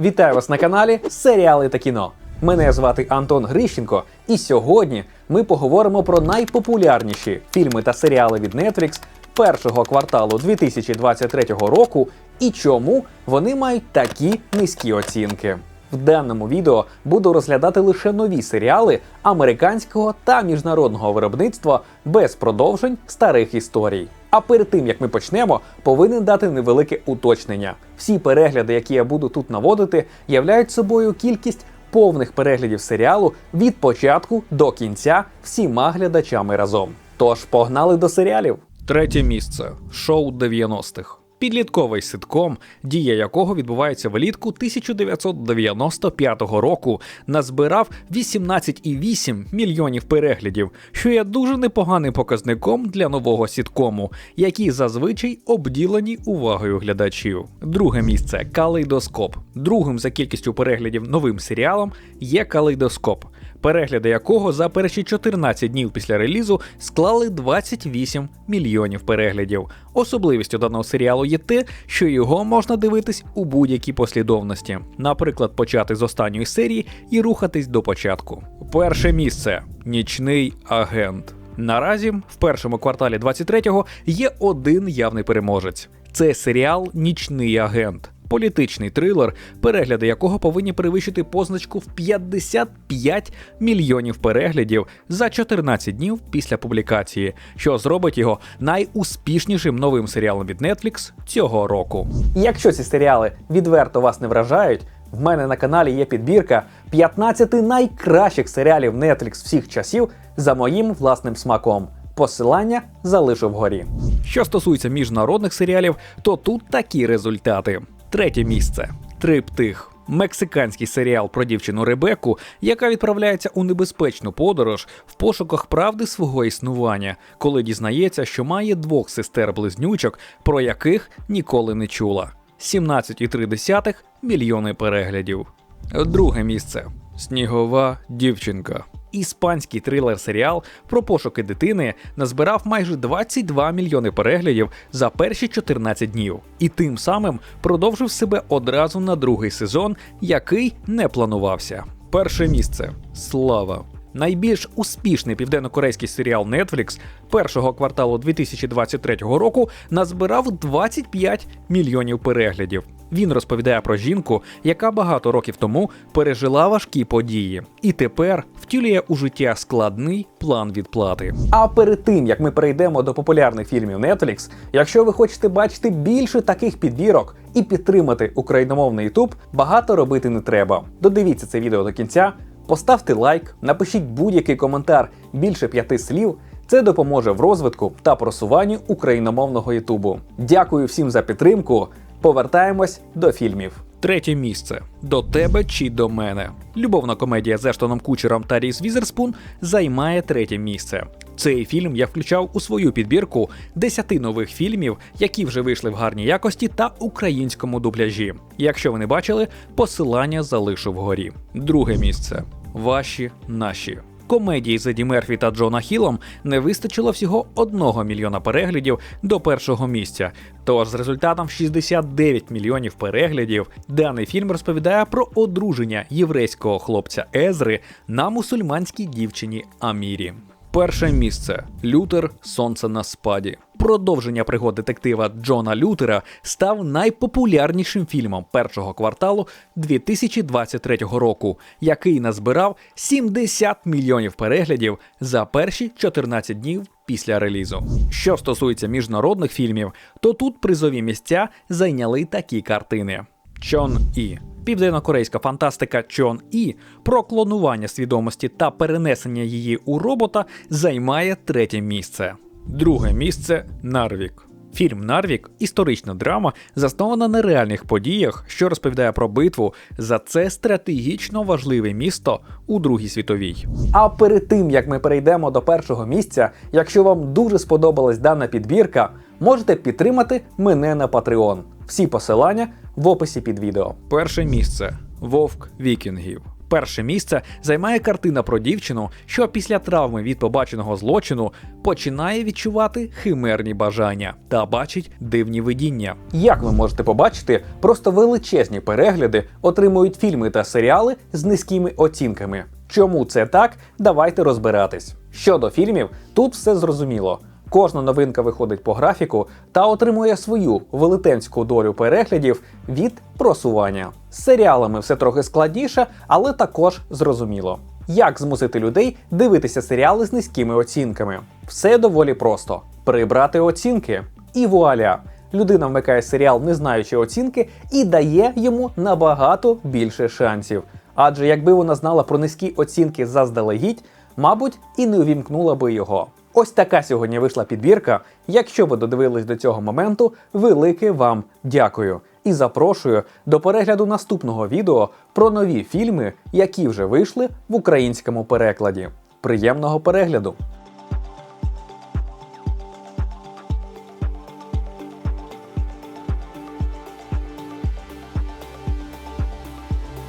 Вітаю вас на каналі Серіали та кіно. Мене звати Антон Грищенко, і сьогодні ми поговоримо про найпопулярніші фільми та серіали від Netflix першого кварталу 2023 року і чому вони мають такі низькі оцінки. В даному відео буду розглядати лише нові серіали американського та міжнародного виробництва без продовжень старих історій. А перед тим як ми почнемо, повинен дати невелике уточнення. Всі перегляди, які я буду тут наводити, являють собою кількість повних переглядів серіалу від початку до кінця всіма глядачами разом. Тож погнали до серіалів. Третє місце шоу 90-х. Підлітковий ситком, дія якого відбувається влітку 1995 року, назбирав 18,8 мільйонів переглядів, що є дуже непоганим показником для нового сіткому, які зазвичай обділені увагою глядачів. Друге місце калейдоскоп. Другим за кількістю переглядів новим серіалом є калейдоскоп перегляди якого за перші 14 днів після релізу склали 28 мільйонів переглядів. Особливістю даного серіалу є те, що його можна дивитись у будь-якій послідовності, наприклад, почати з останньої серії і рухатись до початку. Перше місце нічний агент. Наразі в першому кварталі 23-го є один явний переможець. Це серіал Нічний агент політичний трилер, перегляди якого повинні перевищити позначку в 55 мільйонів переглядів за 14 днів після публікації, що зробить його найуспішнішим новим серіалом від Netflix цього року. Якщо ці серіали відверто вас не вражають. В мене на каналі є підбірка 15 найкращих серіалів Netflix всіх часів за моїм власним смаком. Посилання залишу вгорі. Що стосується міжнародних серіалів, то тут такі результати. Третє місце Триптих. Мексиканський серіал про дівчину Ребеку, яка відправляється у небезпечну подорож в пошуках правди свого існування, коли дізнається, що має двох сестер-близнючок, про яких ніколи не чула. 17,3 мільйони переглядів. Друге місце Снігова дівчинка. Іспанський трилер-серіал про пошуки дитини назбирав майже 22 мільйони переглядів за перші 14 днів, і тим самим продовжив себе одразу на другий сезон, який не планувався. Перше місце слава. Найбільш успішний південнокорейський серіал Netflix першого кварталу 2023 року назбирав 25 мільйонів переглядів. Він розповідає про жінку, яка багато років тому пережила важкі події, і тепер втілює у життя складний план відплати. А перед тим як ми перейдемо до популярних фільмів Netflix, якщо ви хочете бачити більше таких підбірок і підтримати україномовний YouTube, багато робити не треба. Додивіться це відео до кінця. Поставте лайк, напишіть будь-який коментар більше п'яти слів. Це допоможе в розвитку та просуванні україномовного Ютубу. Дякую всім за підтримку. Повертаємось до фільмів. Третє місце до тебе чи до мене. Любовна комедія з Ештоном Кучером та Ріс Візерспун займає третє місце. Цей фільм я включав у свою підбірку 10 нових фільмів, які вже вийшли в гарній якості та українському дубляжі. Якщо ви не бачили, посилання залишу вгорі. Друге місце ваші наші. Комедії з Еді Мерфі та Джона Хілом не вистачило всього одного мільйона переглядів до першого місця. Тож з результатом 69 мільйонів переглядів даний фільм розповідає про одруження єврейського хлопця Езри на мусульманській дівчині Амірі. Перше місце Лютер Сонце на спаді. Продовження пригод детектива Джона Лютера став найпопулярнішим фільмом першого кварталу 2023 року, який назбирав 70 мільйонів переглядів за перші 14 днів після релізу. Що стосується міжнародних фільмів, то тут призові місця зайняли такі картини: Чон І. Південно-корейська фантастика Чон І про клонування свідомості та перенесення її у робота займає третє місце. Друге місце Нарвік. Фільм Нарвік історична драма, заснована на реальних подіях, що розповідає про битву за це стратегічно важливе місто у Другій світовій. А перед тим як ми перейдемо до першого місця, якщо вам дуже сподобалась дана підбірка, можете підтримати мене на Patreon. Всі посилання в описі під відео. Перше місце Вовк Вікінгів. Перше місце займає картина про дівчину, що після травми від побаченого злочину починає відчувати химерні бажання та бачить дивні видіння. Як ви можете побачити, просто величезні перегляди отримують фільми та серіали з низькими оцінками. Чому це так? Давайте розбиратись. Щодо фільмів, тут все зрозуміло. Кожна новинка виходить по графіку та отримує свою велетенську долю переглядів від просування. З серіалами все трохи складніше, але також зрозуміло. Як змусити людей дивитися серіали з низькими оцінками? Все доволі просто: прибрати оцінки. І вуаля! Людина вмикає серіал, не знаючи оцінки, і дає йому набагато більше шансів. Адже якби вона знала про низькі оцінки заздалегідь, мабуть, і не увімкнула би його. Ось така сьогодні вийшла підбірка. Якщо ви додивились до цього моменту, велике вам дякую. І запрошую до перегляду наступного відео про нові фільми, які вже вийшли в українському перекладі. Приємного перегляду!